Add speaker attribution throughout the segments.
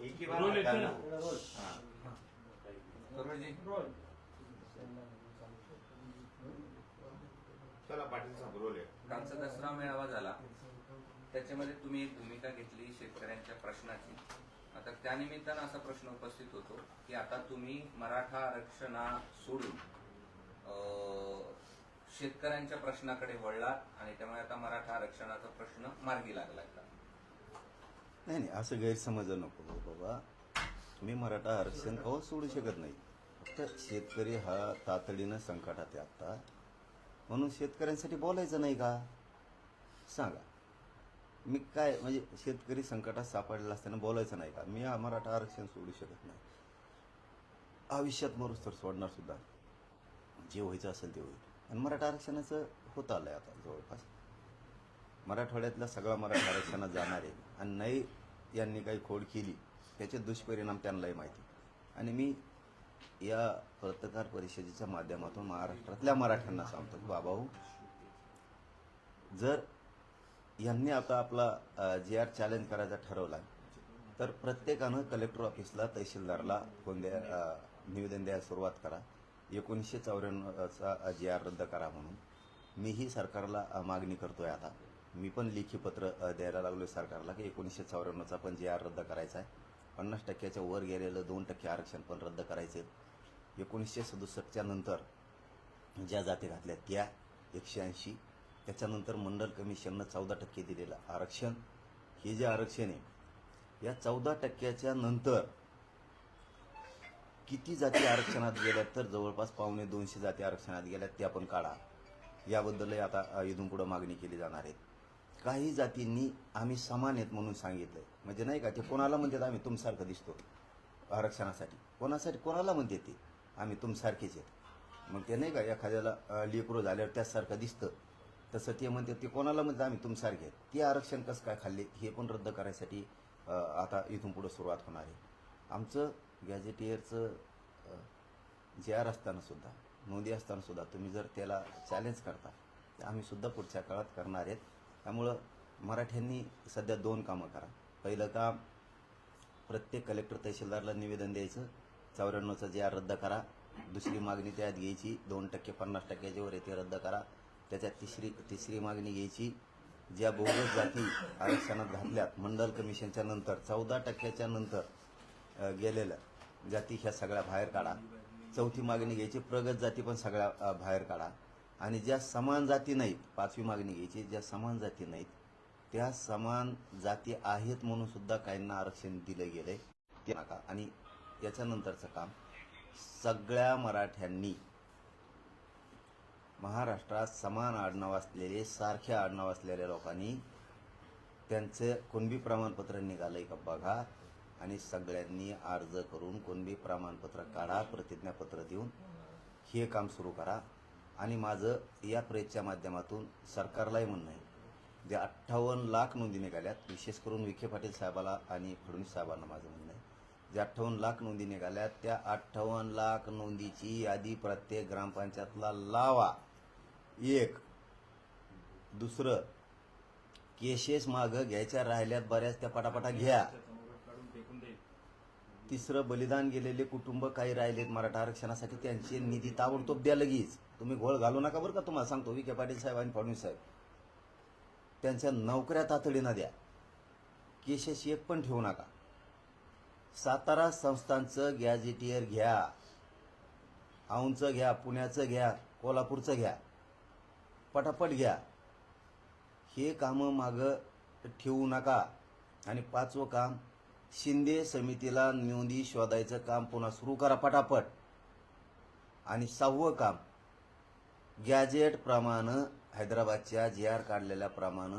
Speaker 1: एक ही बार चला पाटील साहेब रोल आहे
Speaker 2: कालचा दसरा मेळावा झाला. त्याच्यामध्ये तुम्ही एक भूमिका घेतली शेतकऱ्यांच्या प्रश्नाची. आता त्यानिमित्तानं असा प्रश्न उपस्थित होतो की आता तुम्ही मराठा आरक्षणा सोडून अं, शेतकऱ्यांच्या प्रश्नाकडे वळलात आणि त्यामुळे आता मराठा आरक्षणाचा प्रश्न मार्गी लागला का?
Speaker 3: नाही नाही असं गैरसमज नको हो बाबा. मी मराठा आरक्षण कवा सोडू शकत नाही. फक्त शेतकरी हा तातडीनं संकटात आहे आत्ता. म्हणून शेतकऱ्यांसाठी बोलायचं नाही का? सांगा. मी काय म्हणजे शेतकरी संकटात सापडला असताना बोलायचं नाही का? मी हा मराठा आरक्षण सोडू शकत नाही. आयुष्यात मरूस तर सोडणार सुद्धा. जे व्हायचं असेल ते होईल. आणि मराठा आरक्षणाचं होत आलं आहे आता जवळपास. मराठवाड्यातला सगळा मराठा आरक्षणात जाणार आहे आणि नाही यांनी काही खोड केली त्याचे दुष्परिणाम त्यांनाही माहिती. आणि मी या पत्रकार परिषदेच्या माध्यमातून महाराष्ट्रातल्या मराठ्यांना सांगतो की बाबा जर यांनी आता आपला जे आर चॅलेंज करायचा ठरवला तर प्रत्येकानं कलेक्टर ऑफिसला तहसीलदारला फोन द्या निवेदन द्यायला सुरुवात करा. एकोणीसशे चौऱ्याण्णवचा जे आर रद्द करा म्हणून. मीही सरकारला मागणी करतोय आता. मी पण लेखी पत्र द्यायला लागलोय सरकारला की एकोणीसशे चौऱ्याण्णवचा पण जे आर रद्द करायचा आहे. पन्नास टक्क्याच्या वर गेलेलं दोन टक्के आरक्षण पण रद्द करायचे. एकोणीसशे सदुसष्टच्या नंतर ज्या जाती घातल्या त्या एकशे ऐंशी. त्याच्यानंतर मंडल कमिशननं चौदा टक्के दिलेलं आरक्षण. हे जे आरक्षण आहे या चौदा टक्क्याच्या नंतर किती जाती आरक्षणात गेल्यात तर जवळपास पावणे दोनशे जाती आरक्षणात गेल्यात त्या पण काढा. याबद्दलही आता इथून पुढे मागणी केली जाणार आहे. काही जातींनी आम्ही समान आहेत म्हणून सांगितलंय. म्हणजे नाही का ते कोणाला म्हणतात आम्ही तुमसारखं दिसतो आरक्षणासाठी. कोणासाठी कोणाला म्हणते ते? आम्ही तुमसारखेच आहेत. मग ते नाही का एखाद्याला लेकरो झाल्यावर त्याचसारखं दिसतं. तसं ते म्हणते ते कोणाला म्हणतात आम्ही तुमसारखे आहेत? ते आरक्षण कसं काय खाल्ले? हे पण रद्द करायसाठी आता इथून पुढं सुरुवात होणार आहे. आमचं गॅजेटियरचं जे आर असतानासुद्धा नोंदी असतानासुद्धा तुम्ही जर त्याला चॅलेंज करता तर आम्हीसुद्धा पुढच्या काळात करणार आहेत. त्यामुळं मराठ्यांनी सध्या दोन कामं करा. पहिलं काम प्रत्येक कलेक्टर तहसीलदारला निवेदन द्यायचं चौऱ्याण्णवचं जे आर रद्द करा दुसरी मागणी त्यात घ्यायची दोन टक्के पन्नास टक्क्याच्यावर येते आहे ते रद्द करा त्याच्यात तिसरी तिसरी मागणी घ्यायची. ज्या बहुगत जाती आरक्षणात घातल्यात मंडल कमिशनच्या नंतर चौदा टक्क्याच्या नंतर गेलेल्या जाती ह्या सगळ्या बाहेर काढा. चौथी मागणी घ्यायची प्रगत जाती पण सगळ्या बाहेर काढा. आणि ज्या समान जाती नाहीत पाचवी मागणी घ्यायची ज्या समान जाती नाहीत त्या समान जाती आहेत म्हणून सुद्धा काहींना आरक्षण दिलं गेलंय ते नका. आणि याच्यानंतरचं काम सगळ्या मराठ्यांनी महाराष्ट्रात समान आडनाव असलेले सारखे आडनाव असलेल्या लोकांनी त्यांचं कुणबी प्रमाणपत्र निघालंय का बघा. आणि सगळ्यांनी अर्ज करून कुणबी प्रमाणपत्र काढा प्रतिज्ञापत्र देऊन हे काम सुरू करा. आणि माझं या प्रेसच्या माध्यमातून सरकारलाही म्हणणं आहे. जे अठ्ठावन्न लाख नोंदी निघाल्यात विशेष करून विखे पाटील साहेबाला आणि फडणवीस साहेबांना माझं म्हणणं आहे. जे अठ्ठावन्न लाख नोंदी निघाल्यात त्या अठ्ठावन्न लाख नोंदीची यादी प्रत्येक ग्रामपंचायतला लावा. एक. दुसरं केसेस मागं घ्यायच्या राहिल्यात बऱ्याच त्या पटापटा घ्या. तिसरं बलिदान गेलेले कुटुंब काही राहिलेत मराठा आरक्षणासाठी त्यांचे निधी ताबडतोब द्या लगेच. तुम्ही घोळ घालू नका बरं का तुम्हाला सांगतो विखे पाटील साहेब आणि फडणवीस साहेब. त्यांच्या नोकऱ्या तातडीनं द्या. केसेस एक पण ठेवू नका. सातारा संस्थांचं गॅजेटियर घ्या. औंचं घ्या पुण्याचं घ्या कोल्हापूरचं घ्या. पटापट घ्या. हे कामं मागं ठेवू नका. आणि पाचवं काम शिंदे समितीला नोंदी शोधायचं काम पुन्हा सुरू करा पटापट. आणि सहावं काम गॅजेट प्रमाणे हैदराबादच्या जी आर काढलेल्या प्रमाण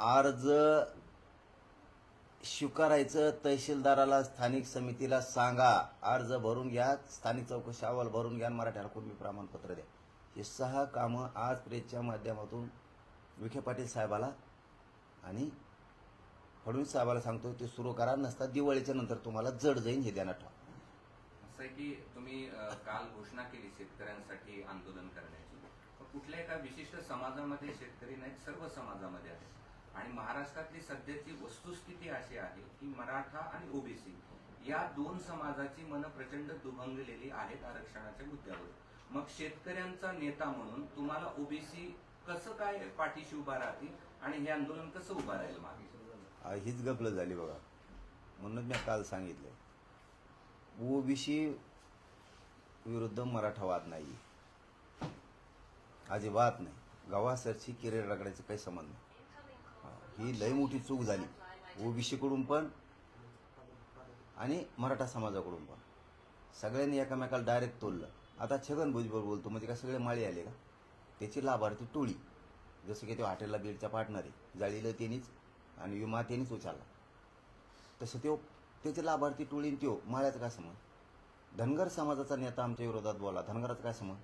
Speaker 3: अर्ज स्वीकारायचं तहसीलदाराला स्थानिक समितीला सांगा. अर्ज भरून घ्या स्थानिक चौकशी अहवाल भरून घ्या मराठ्याला कुणबी प्रमाणपत्र द्या. हे सहा कामं आज प्रेसच्या माध्यमातून विखे पाटील साहेबाला आणि फडणवीस साहेबाला सांगतो ते सुरू करा नसता दिवाळीच्या नंतर तुम्हाला जड जाईन हे ध्यानात ठेवा.
Speaker 2: आहे की तुम्ही काल घोषणा केली शेतकऱ्यांसाठी आंदोलन करण्याची. कुठल्या एका विशिष्ट समाजामध्ये शेतकरी नाहीत सर्व समाजामध्ये आहेत. आणि महाराष्ट्रातली सध्याची वस्तुस्थिती अशी आहे की मराठा आणि ओबीसी या दोन समाजाची मन प्रचंड दुभंगलेली आहेत आरक्षणाच्या मुद्द्यावर. मग शेतकऱ्यांचा नेता म्हणून तुम्हाला ओबीसी कसं काय पाठीशी उभा राहतील आणि हे आंदोलन कसं उभा राहील मागे?
Speaker 3: हीच गपलं झाली बघा. म्हणून मी काल सांगितलं ओबीसी विरुद्ध मराठावाद नाही. अजिबात नाही. गावासरची किरेड रगडायचं काही संबंध नाही. ही लय मोठी चूक झाली. ओबीसीकडून पण आणि मराठा समाजाकडून पण. सगळ्यांनी एकामेकाला डायरेक्ट तोललं आता छगन भुजबळ बोलतो म्हणजे का सगळे माळी आले का? त्याची लाभार्थी टोळी. जसं की ते हॉटेलला बीडचा पार्टनर आहे. जाळीला त्यांनीच आणि विमा त्यांनीच उचलला. तसं तो त्याचे लाभार्थी टोळी आणि त्यो. माळ्याचा काय समज धनगर समाजाचा नेता आमच्या विरोधात बोला. धनगराचा काय समज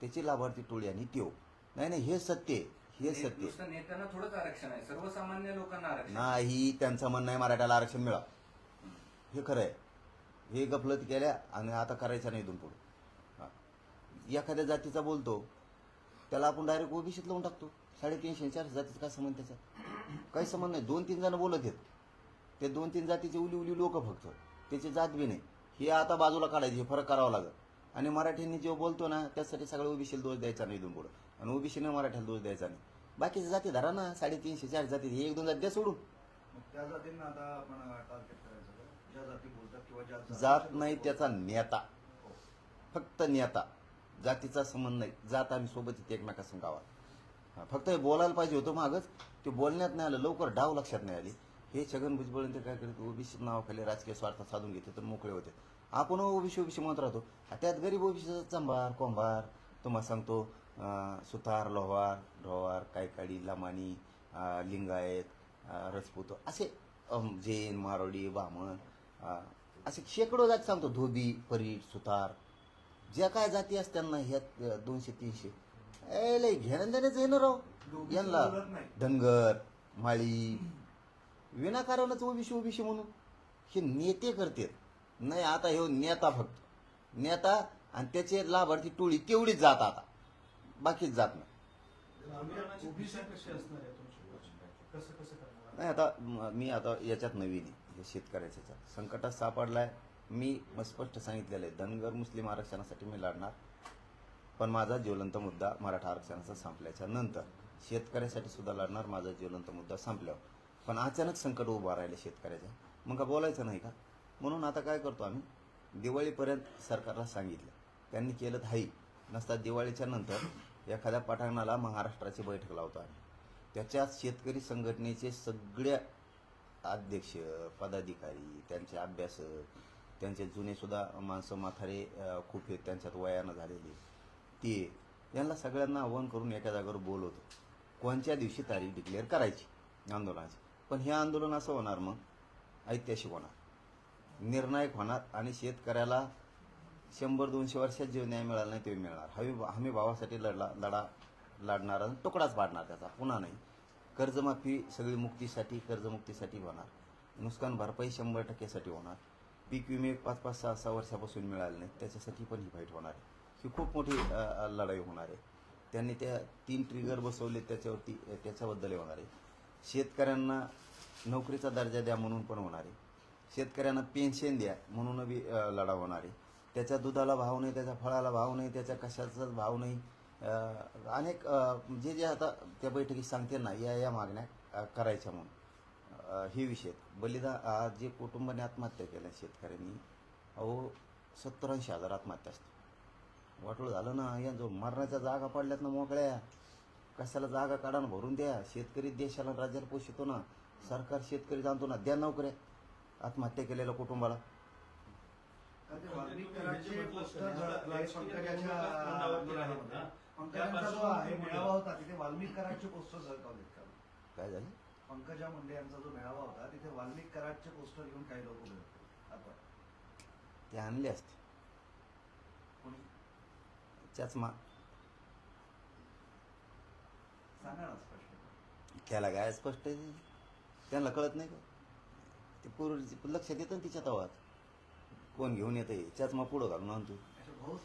Speaker 3: त्याची लाभार्थी टोळी आणि त्यो. नाही नाही हे सत्य आहे. हे सत्य
Speaker 2: नेत्यांना थोडंच आरक्षण आहे. सर्वसामान्य लोकांना आरक्षण.
Speaker 3: नाही त्यांचं म्हणणं आहे मराठ्याला आरक्षण मिळा हे खरं आहे. हे गफलत केल्या आणि आता करायचं नाही इथून पुढे. एखाद्या जातीचा बोलतो त्याला आपण डायरेक्ट ओबीसीत लावून टाकतो. साडेतीनशे चारशे जातीचा काय संबंध त्याचा? काही संबंध नाही. दोन तीन जण बोलत आहेत. ते दोन तीन जातीचे उली उली लोक फक्त. त्याची जात बी नाही. हे आता बाजूला काढायचे हे फरक करावा लागेल. आणि मराठ्यांनी जो बोलतो ना त्यासाठी सगळं ओबीसीला दोष द्यायचा नाही इथून पुढे. आणि ओबीसीने मराठ्याला दोष द्यायचा नाही. बाकीच्या जाती धरा ना साडेतीनशे चार जाती. हे एक दोन जाती द्या सोडून.
Speaker 4: मग त्या जातींना आता आपण टार्गेट करायचं का? ज्या जाती बोलतात किंवा ज्या
Speaker 3: जात नाही त्याचा नेता फक्त नेता जातीचा संबंध नाही. जात आम्ही सोबत येते एकमेकासंग गावात. हा, फक्त हे बोलायला पाहिजे होतं मागच. ते बोलण्यात नाही आलं लवकर डाव लक्षात नाही आली. हे छगन भुजबळ ते काय करत ओबीसी नावाखाली राजकीय स्वार्थ साधून घेते तर मोकळे होते. आपण ओबीसी ओबीसी म्हणत राहतो. त्यात गरीब ओबीसीचा चंबार कोंभार तुम्हाला सांगतो सुतार लोहार ढोवार कायकाडी लमानी लिंगायत रजपूत असे जैन मारोडी ब्राह्मण अं, असे शेकडो जाती सांगतो. धोबी परीट सुतार. ज्या काय जाती असतात ना ह्या अं, दोनशे तीनशे. ए लय घेणं देण्याचं ना राव. यांना. धनगर माळी विनाकारणच ओबीसी ओबीसी म्हणून. हे नेते करतात. नाही आता हे नेता फक्त. नेता आणि त्याचे लाभार्थी टोळी तेवढीच जात आता. बाकीच जात नाही. नाही आता म- आता याच्यात नवीन आहे. हे शेतकऱ्याच्या. संकटात सापडलाय. मी म- स्पष्ट सांगितलेलं आहे. धनगर मुस्लिम आरक्षणासाठी मी लढणार. पण माझा ज्वलंत मुद्दा मराठा आरक्षणाचा संपल्याच्या नंतर. शेतकऱ्यासाठी सुद्धा लढणार. माझा ज्वलंत मुद्दा संपल्यावर. पण अचानक संकट उभं राहिलं शेतकऱ्याचं. मग का बोलायचं नाही का? म्हणून आता काय करतो आम्ही? दिवाळीपर्यंत सरकारला सांगितलं. त्यांनी केलं हाई. नसता दिवाळीच्या नंतर एखाद्या पठाणाला महाराष्ट्राची बैठक लावतो आम्ही. त्याच्यात शेतकरी संघटनेचे सगळ्या अध्यक्ष पदाधिकारी त्यांचे अभ्यासक त्यांचे जुनेसुद्धा माणसं माथारे खूप आहेत त्यांच्यात वयानं झालेले. ते यांना सगळ्यांना आव्हान करून एका जागेवर बोलवतो. कोणत्या दिवशी तारीख डिक्लेअर करायची? आंदोलनाची. पण हे आंदोलन असं होणार मग? ऐतिहासिक होणार. निर्णायक होणार आणि शेतकऱ्याला शंभर दोनशे वर्षात जे न्याय मिळाला नाही ते मिळणार. हमी हमी भावासाठी लढला लढा लढणार आणि तुकडाच पाडणार त्याचा. पुन्हा नाही. कर्जमाफी सगळी मुक्तीसाठी कर्जमुक्तीसाठी होणार. नुकसान भरपाई शंभर टक्केसाठी होणार. पीक विमे पाच पाच सहा सहा वर्षापासून मिळाले नाही त्याच्यासाठी पण ही फाईट होणार आहे. ही खूप मोठी लढाई होणार आहे. त्यांनी त्या तीन ट्रिगर बसवले त्याच्यावरती त्याच्याबद्दल होणार आहे. शेतकऱ्यांना नोकरीचा दर्जा द्या म्हणून पण होणार आहे. शेतकऱ्यांना पेन्शन द्या म्हणून बी लढा होणार आहे. त्याच्या दुधाला भाव नाही त्याच्या फळाला भाव नाही त्याच्या कशाचाच भाव नाही. अनेक जे जे आता त्या बैठकीत सांगते ना या या मागण्या करायच्या म्हणून. हे विषय बलिदा जे कुटुंबाने आत्महत्या केल्या शेतकऱ्यांनी अहो सत्तर ऐंशी हजार आत्महत्या असते वाटोळ झालं ना या जो मरणाच्या जागा पडल्यात ना मोकळ्या. कशाला जागा काढा ना भरून द्या? शेतकरी देशाला राज्याला पोषितो ना. सरकार शेतकरी जाणतो ना. द्या नोकऱ्या. आत्महत्या केलेल्या कुटुंबाला.
Speaker 4: का ते वाल्मिक कराडचे पोस्टर झळकले पंकजाच्या आंदोलनामध्ये. पंकजांचा जो आहे मेळावा होता तिथे वाल्मिक कराडचे पोस्टर झळकावलेत का?
Speaker 3: काय झालं?
Speaker 4: पंकजा मुंडे यांचा जो मेळावा होता तिथे वाल्मिक कराडचे पोस्टर घेऊन काही लोक उभे होते. आता.
Speaker 3: ते आणले असते. त्याच मा
Speaker 4: सांगा ना स्पष्ट.
Speaker 3: त्याला काय स्पष्ट आहे? त्यांना कळत नाही का? ते पूर्व लक्षात येतं ना तिच्या तवात. कोण घेऊन येतं त्याच मग पुढं घालून आणतो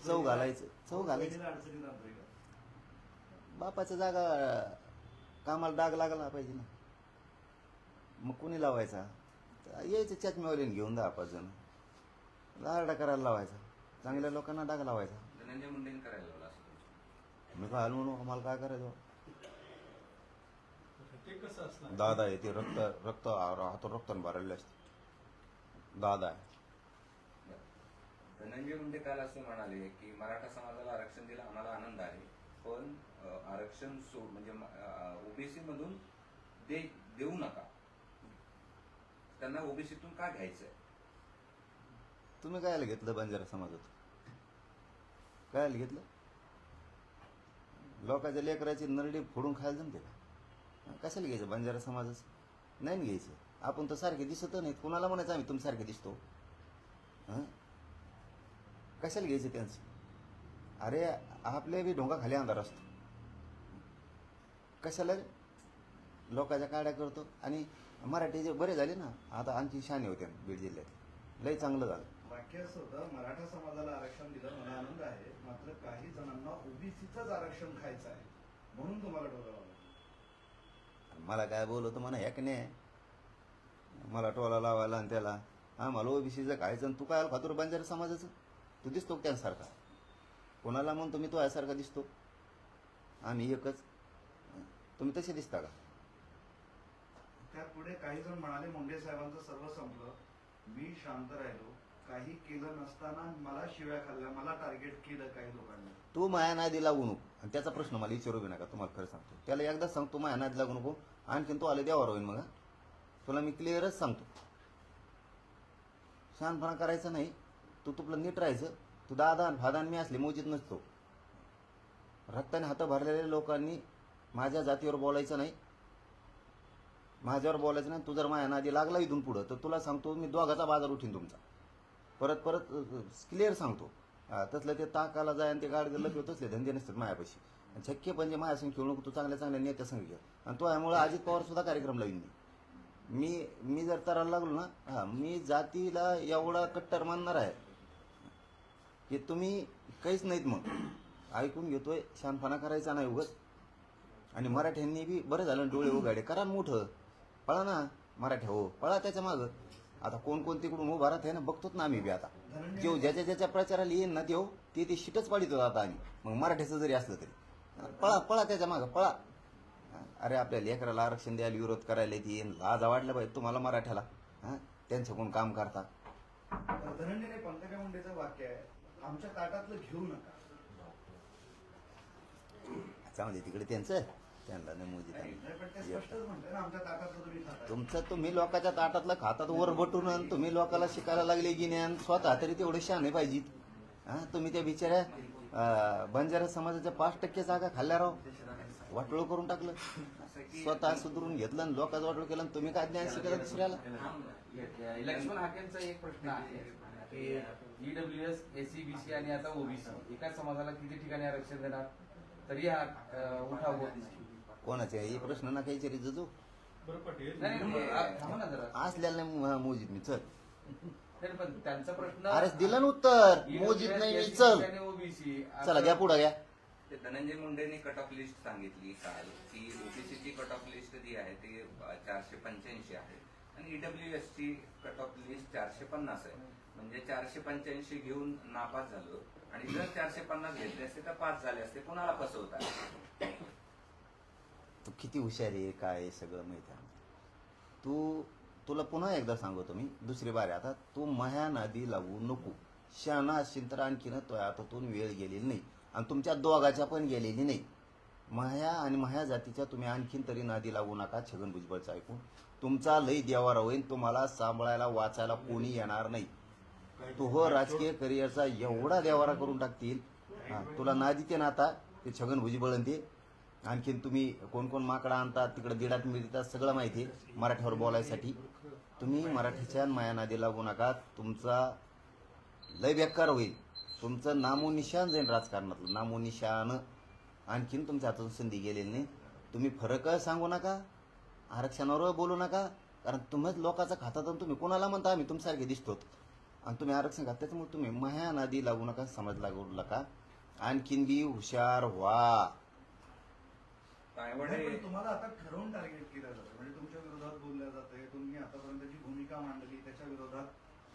Speaker 3: चव घालायचं चव घालायचं? बापाच्या जागा कामाला डाग लागला पाहिजे ना. मग कोणी लावायचा? यायचं चष्म्यावालीने घेऊन दहा पाच जण. लारडा करायला लावायचा. चांगल्या लोकांना डाग लावायचा. मी काय म्हणू आम्हाला काय करायचं? दादा आहे ते रक्त रक्त हातून रक्ताने भरलेले असते. दादा आहे.
Speaker 2: धनंजय मुंडे काल असे म्हणाले की मराठा समाजाला आरक्षण दिलं आम्हाला आनंद आहे पण आरक्षण सोड म्हणजे ओबीसी मधून दे देऊ नका. त्यांना ओबीसीतून का घ्यायचंय?
Speaker 3: तुम्ही कायला घेतलं बंजारा समाजात? कायला घेतलं? लोकांच्या लेकराची नरडी फोडून खायला जमते का? कशाला घ्यायचं? बंजारा समाजच? नाही ना घ्यायचं. आपण तर सारखे दिसत नाहीत. कुणाला म्हणायचं आम्ही तुम्ही सारखे दिसतो? हं? कशाला घ्यायचं त्यांचं? अरे आपल्या बी ढोंगा खाली अंधार असतो. कशाला? लोकांच्या काड्या करतो. आणि मराठी जे बरे झाले ना आता आणखी शाने होते बीड जिल्ह्यात. लय चांगलं झालं.
Speaker 4: वाक्य असं होतं मराठा समाजाला आरक्षण दिलं मला आनंद आहे मात्र काही जणांना ओबीसीचंच आरक्षण खायचं आहे. म्हणून तुम्हाला डोळा
Speaker 3: मला काय बोलवतं म्हणा ह्या की नाही? मला टोला लावायला आणि त्याला. हा मला ओबीसीचं खायचं आणि तू काय खातोर बंजारा समाजाचं? तू दिसतो त्यांसारखा? कोणाला म्हणतो मी तो यासारखा दिसतो? आम्ही एकच. तुम्ही तसे दिसता का?
Speaker 4: त्यापुढे काही जण म्हणाले मुंडे साहेबांचं सर्व संपलं. मी शांत राहिलो. काही केलं नसताना मला शिव्या खाल्ल्या मला टार्गेट केलं काही लोकांनी.
Speaker 3: तू माया नादी लागू नको. आणि त्याचा प्रश्न मला विचारू बी नका तुम्हाला खरं सांगतो. त्याला एकदा सांगतो माया नादी लागू नको. आणखीन तो आले देवावर होईल मग हा. तुला मी क्लिअरच सांगतो. शहाणपणा करायचा नाही. तू तुपलं नीट राहायचं. तू दादा आणि फादान मी असले मोजीत नसतो. रक्ताने हात भरलेल्या लोकांनी माझ्या जातीवर बोलायचं नाही. माझ्यावर बोलायचं नाही. तू जर माझ्या नादी लागला इथून पुढं तर तुला सांगतो मी दोघाचा बाजार उठीन तुमचा. परत परत क्लिअर सांगतो. तसलं ते ताकाला जाय आणि ते गाड गेलं तसले धंदे नसतात मायापाशी. आणि शक्य म्हणजे माझ्या खेळू नको तू चांगल्या चांगल्या नेत्या संघ घे आणि तो यामुळे अजित पवार सुद्धा कार्यक्रम लावीन मी. मी मी जर तराला लागलो ना हा मी जातीला एवढा कट्टर मानणार आहे की तुम्ही काहीच नाहीत मग. ऐकून घेतोय शानपणा करायचा नाही उगत आणि मराठ्यांनी बी बरं झालं डोळे उघाडे. करा मोठं. पळा ना मराठ्या हो पळा त्याच्या मागं. आता कोण कोण तिकडून उभा राहत आहे ना बघतोच ना आम्ही बी आता. जेव ज्याच्या ज्याच्या प्रचाराला येईन ना तेव ते ते शिटच पाडितो आता आम्ही. मग मराठ्याचं जरी असलं तरी. पळा पळा त्याच्या मागं पळा. अरे आपल्या लेकराला आरक्षण द्यायला विरोध करायला येते लाज वाटलं पाहिजे तुम्हाला मराठ्याला. हा? त्यांच्याकडून काम करता?
Speaker 4: धनंजय पंकजा मुंडेचं वाक्य आहे आमच्या ताटातलं घेऊ नका.
Speaker 3: चांगले तिकडे त्यांचं. त्यांना
Speaker 4: खाता.
Speaker 3: तुमचं तुम्ही लोकांच्या ताटातलं खातात वर बटून आणि तुम्ही लोकांना शिकायला लागले की ज्ञान स्वतः तरी तेवढे शहाणे पाहिजेत. हा तुम्ही त्या बिचाऱ्या बंजारा समाजाच्या पाच टक्के जागा खाल्ल्या राव. वाटोळ करून टाकलं. स्वतः सुधरून घेतलं आणि लोकांचं वाटोळ केलं आणि तुम्ही काय ज्ञान शिकायला दुसऱ्याला?
Speaker 5: लक्ष्मण हाकेंचा एक प्रश्न आहे की ईडब्ल्यूएस एससीबीसी आणि आता ओबीसी एकाच समाजाला किती ठिकाणी आरक्षण देणार? तरी हा उठाव होत नाही.
Speaker 3: कोणाचे? हे प्रश्न ना काही तरी जजू.
Speaker 6: बरं पटेल.
Speaker 5: नाही, नाही, आ- थांबा ना जरा.
Speaker 3: असल्याला नाही मोजीत मी चल.
Speaker 5: तरी पण त्यांचा प्रश्न
Speaker 3: अरे दिलं ना उत्तर. मोजीत नाही मी चल.
Speaker 5: ओबीसी.
Speaker 3: चला घ्या पुढं घ्या.
Speaker 2: ते धनंजय मुंडेंनी कट ऑफ लिस्ट सांगितली काल. की ओबीसीची कट ऑफ लिस्ट जी आहे ती चारशे पंच्याऐंशी आहे. आणि ईडब्ल्यू ची कट ऑफ लिस्ट चारशे पन्नास आहे. म्हणजे चारशे पंच्याऐंशी घेऊन नापास झालो. आणि जर चारशे पन्नास घेतले असते तर पास झाले असते. कोणाला फसवतात
Speaker 3: तू किती हुशार आहे काय आहे सगळं माहिती आहे तू तुला पुन्हा एकदा सांगतो मी दुसरी बारी. आता तू माया नादी लागू नको. शहाणा असशील तर आणखीन तो हातातून वेळ गेलेली नाही. आणि तुमच्या दोघाच्या पण गेलेली नाही. माया आणि माया जातीच्या तुम्ही आणखीन तरी नादी लागू नका छगन भुजबळचं ऐकून. तुमचा लई देवारा होईल तुम्हाला सांभाळायला वाचायला कोणी येणार नाही. तू हो राजकीय करिअरचा एवढा देवारा करून टाकतील. तुला नादी ते ना आता ते छगन भुजबळ ते. आणखीन तुम्ही कोण कोण माकडा आणतात तिकडे दिडात मिळतात सगळं माहिती आहे मराठीवर बोलायसाठी. तुम्ही मराठीच्या मायानादी माया नादी लागू नका. तुमचा लय बेकार होईल. तुमचं नामोनिशान जाईल राजकारणातलं. नामोनिशान आणखीन तुमच्या हातून संधी गेलेली नाही. तुम्ही फरक सांगू नका. आरक्षणावर बोलू नका. कारण तुम्हीच लोकांचा खातात आणि तुम्ही कोणाला म्हणता? आम्ही तुमच्यासारखे दिसतो आणि तुम्ही आरक्षण खात त्याच्यामुळे तुम्ही माया नादी लागू नका समज लागू नका. आणखीन बी हुशार व्हा.
Speaker 4: नाही, तुम्हाला आता ठरवून टार्गेट केलं जातं. म्हणजे तुमच्या विरोधात बोललं जातंय तुम्ही आतापर्यंत जी भूमिका मांडली त्याच्या विरोधात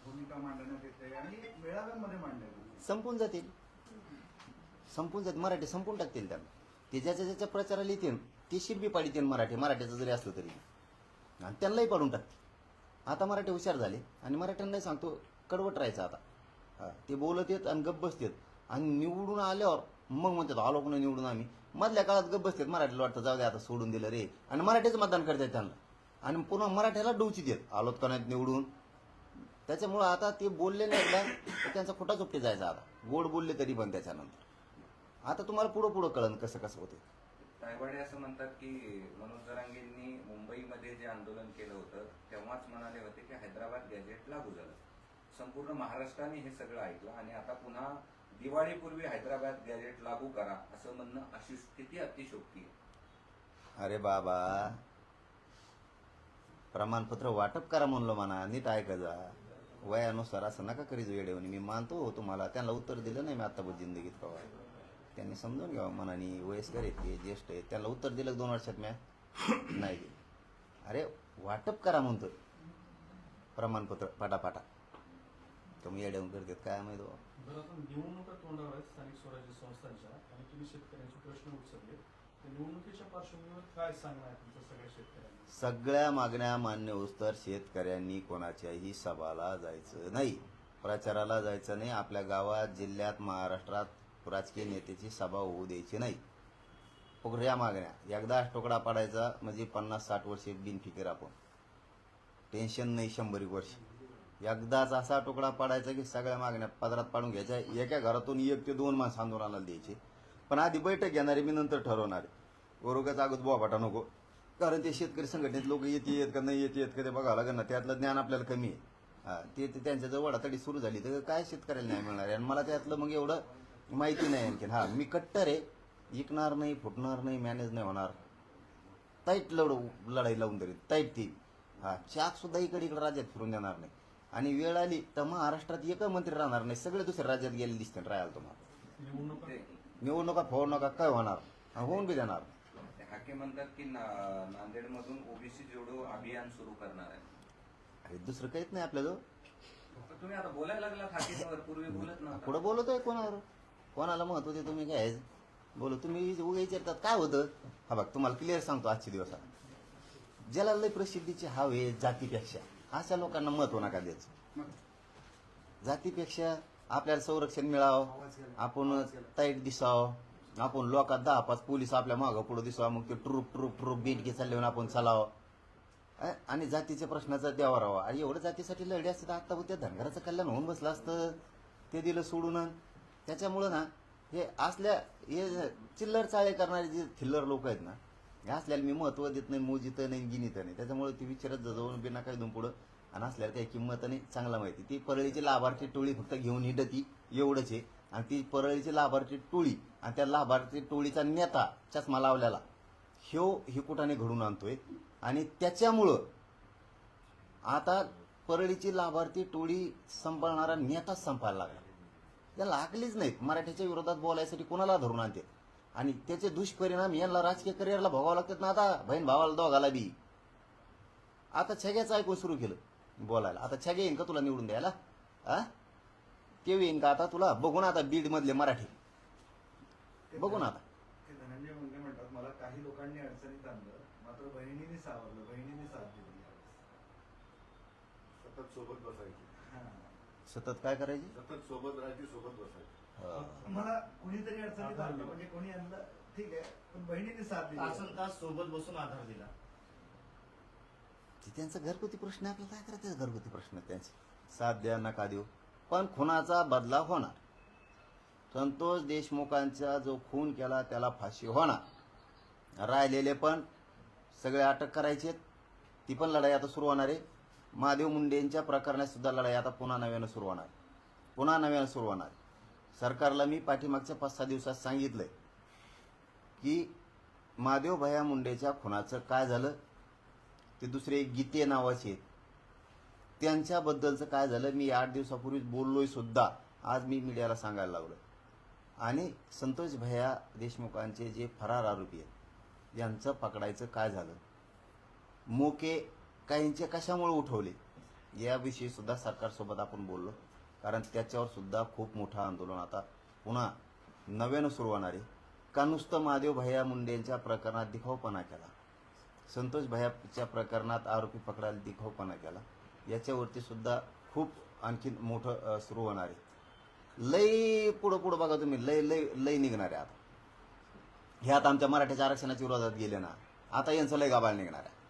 Speaker 4: भूमिका मांडण्यात येते आणि मेळाव्यांमध्ये मांडल्या जाते.
Speaker 3: संपून जातील. संपून जातील. मराठी संपून टाकतील त्यांना. ते ज्याच्या ज्याच्या प्रचाराला येतील ते शिरबी पाडितील मराठी. मराठीचं जरी असलं तरी. आणि त्यांनाही पाडून टाकतील. आता मराठी हुशार झाले. आणि मराठ्यांनाही सांगतो कडवट राहायचं आता. हा, ते बोलत येत आणि गप्प बसतेत. आणि निवडून आल्यावर मग म्हणतात आलो कोणी निवडून आम्ही. मधल्या काळात गप्प बसतात मराठीला वाटतं जाऊ दे आता सोडून दिलं रे. आणि मराठीचं मतदान करतात त्यांना. आणि पुन्हा मराठ्याला डोची देत आलोत का नाहीत निवडून? त्याच्यामुळं आता ते बोलले नाही एकदा तर त्यांचा खोटा चुपटी जायचा आता. गोड बोलले तरी पण त्याच्यानंतर. आता तुम्हाला पुढं पुढं कळन कसं कसं होते
Speaker 2: रायवाडे असं म्हणतात की मनोज जरांगेंनी मुंबईमध्ये जे आंदोलन केलं होतं तेव्हाच म्हणाले होते की हैदराबाद गॅजेट लागू झालं. संपूर्ण महाराष्ट्राने हे सगळं ऐकलं आणि आता पुन्हा दिवाळीपूर्वी हैदराबाद गॅजेट लागू करा असं म्हणणं अशी स्थिती अतिशोक्ती आहे.
Speaker 3: अरे बाबा. प्रमाणपत्र वाटप करा म्हणलो म्हणा नीट ऐका जा. वयानुसार असं नका करीत वेळेवणी मी मानतो हो तुम्हाला त्यांना उत्तर दिलं नाही मी आत्तापर्यंत जिंदगीत कवा त्यांनी समजून घ्यावं मनाने वयस्कर आहेत ते ज्येष्ठ आहेत त्यांना उत्तर दिलं दोन वर्षात म्या? नाही अरे वाटप करा म्हणतो प्रमाणपत्र पाटापाटा. तुम्ही येड्याहून करतात काय माहिती बाबा.
Speaker 6: जर आता निवडणुका तोंडावर आहेत स्थानिक स्वराज्य संस्थांच्या आणि तुम्ही शेतकऱ्यांचे प्रश्न उचलले. तर निवडणुकीच्या पार्श्वभूमीवर काय सांगणार आहे तुमच्या सगळ्या शेतकऱ्यांना?
Speaker 3: सगळ्या मागण्या मान्य होस्तर शेतकऱ्यांनी कोणाच्याही सभाला जायचं नाही. प्रचाराला जायचं नाही. आपल्या गावात जिल्ह्यात महाराष्ट्रात राजकीय नेत्याची सभा होऊ द्यायची नाही. फक्त या मागण्या. एकदा तुकडा पाडायचा म्हणजे पन्नास साठ वर्षे बिनफिकीर आपण. टेन्शन नाही शंभरी एक एकदाच असा तुकडा पाडायचा की सगळ्या मागण्या पदरात पाडून घ्यायच्या. एका घरातून एक ते दोन माणसं आंदोलनाला द्यायचे. पण आधी बैठक घेणारे मी नंतर ठरवणार. ओरोगाच अगोदर बोभाटा नको. कारण ते शेतकरी संघटनेत लोक येते येत का नाही येते येत का ते बघावं लागेल ना. त्यातलं ज्ञान आपल्याला कमी आहे. हां ते ते त्यांच्या जवळ वडातडी सुरू झाली. तर काय शेतकऱ्याला नाही मिळणार आहे? आणि मला त्यातलं मग एवढं माहिती नाही आणखीन. हा मी कट्टर आहे. विकणार नाही फुटणार नाही मॅनेज नाही होणार. ताईट लढू लढाई लावून तरी. ताईट ती. हा चाक सुद्धा इकडे इकडे राज्यात फिरून देणार नाही. आणि वेळ आली तर महाराष्ट्रात एक मंत्री राहणार नाही. सगळे दुसऱ्या राज्यात गेले दिसते राहायला तुम्हाला.
Speaker 6: निवडणुका
Speaker 3: नका काय होणार? हा, होऊन बी देणार
Speaker 2: हाके म्हणतात की ना- नांदेडमधून ओबीसी जोडो अभियान सुरू करणार आहे.
Speaker 3: अरे दुसरं काहीच नाही आपल्याजवळ.
Speaker 2: तर तुम्ही आता बोलायला हाकेवर पूर्वी बोलत नव्हता.
Speaker 3: पुढं बोलतोय कोणावर? कोणाला महत्त्व ते तुम्ही काय? बोलू तुम्ही उगा विचारतात काय होतं? हा बघ तुम्हाला क्लिअर सांगतो आजच्या दिवसात. ज्याला लय प्रसिद्धीची हवे जातीपेक्षा. अशा लोकांना महत्त्व नका द्यायचं जातीपेक्षा आपल्याला संरक्षण मिळावं आपण ताईट दिसावं आपण लोकात दहा पाच पोलीस आपल्या मागं पुढे दिसावं मग ते ट्रुप ट्रुप ट्रुप बीट चालले आपण चालावं. आणि जातीच्या प्रश्नाचा द्यावा राहावा आणि एवढं जातीसाठी लढे असते तर आता त्या धनगराचं कल्याण होऊन बसलं असतं. ते दिलं सोडून. त्याच्यामुळं ना हे असल्या हे चिल्लर चाळे करणारे जे थिल्लर लोक आहेत ना हे असल्याला मी महत्त्व देत नाही मोजित नाही गिनीत नाही. त्याच्यामुळे ती विचारत जवळ बिना काय पुढं आणि असल्याला काही किंमत नाही चांगला माहिती. ती परळीची लाभार्थी टोळी फक्त घेऊन हिडती एवढंच आहे. आणि ती परळीची लाभार्थी टोळी आणि त्या लाभार्थी टोळीचा नेता चष्मा लावल्याला ह्यो हे कुठाने घडून आणतोय? आणि त्याच्यामुळं आता परळीची लाभार्थी टोळी सांभाळणारा नेताच संपायला लागला. त्याला लागलीच नाहीत. मराठीच्या विरोधात बोलायसाठी कोणाला धरून आणते? आणि त्याचे दुष्परिणाम यांना राजकीय करिअरला भोगावं लागतात ना आता. बहीण भावाला दोघाला बी. आता छग्याचं ऐकून सुरू केलं बोलायला. आता छगे येईन का तुला निवडून द्यायला? आ? केव्हा येईन का आता तुला? बघून आता बीड मधले मराठी.
Speaker 4: ते
Speaker 3: बघू ना आता.
Speaker 4: ते धनंजय मुंडे म्हणतात मला काही लोकांनी अडचणीत आणलं मात्र बहिणीने सावरलं. बहिणीने साथ दिली.
Speaker 7: सतत सोबत बसायची.
Speaker 4: हा.
Speaker 3: सतत काय करायची?
Speaker 7: सतत सोबत राहायची सोबत बसायची.
Speaker 4: मला कुणीतरी अडचणीत आणलं म्हणजे कोणी आणलं ठीक आहे पण बहिणीने साथ दिली.
Speaker 8: तासन तास सोबत बसून आधार दिला.
Speaker 3: ते त्यांचा घरगुती प्रश्न आहे, आपल्याला काय करायचं घरगुती प्रश्न त्यांचे? साथ द्या नका देऊ? पण खुनाचा बदला होणार. संतोष देशमुखांचा जो खून केला त्याला फाशी होणार. राहिलेले पण सगळे अटक करायचे ती पण लढाई आता सुरू होणार आहे. महादेव मुंडेंच्या प्रकरणात सुद्धा लढाई आता पुन्हा नव्यानं सुरू होणार. पुन्हा नव्यानं सुरू होणार. सरकारला मी पाठीमागच्या पाच सहा दिवसात सांगितलंय की महादेव भया मुंडेच्या खुनाचं काय झालं? ते दुसरे गीते नावाचे आहेत. त्यांच्याबद्दलचं काय झालं? मी आठ दिवसापूर्वीच बोललोय सुद्धा. आज मी मीडियाला सांगायला लावलं आणि संतोष भैया देशमुखांचे जे फरार आरोपी आहेत यांचं पकडायचं काय झालं? मोके काहींचे कशामुळे उठवले? याविषयी सुद्धा सरकारसोबत आपण बोललो. कारण त्याच्यावर सुद्धा खूप मोठं आंदोलन आता पुन्हा नव्यानं सुरू होणार आहे. का नुसतं महादेव भैया मुंडेंच्या प्रकरणात दिखावपणा केला? संतोष भैयाच्या प्रकरणात आरोपी पकडायला दिखावपणा केला? याच्यावरती सुद्धा खूप आणखी मोठं सुरू होणार आहे. लय पुढं पुढं बघा तुम्ही. लय लय लय निघणार आहे आता. हे आता आमच्या मराठ्याच्या आरक्षणाच्या विरोधात गेले ना. आता यांचं लय गाबाळ निघणार आहे.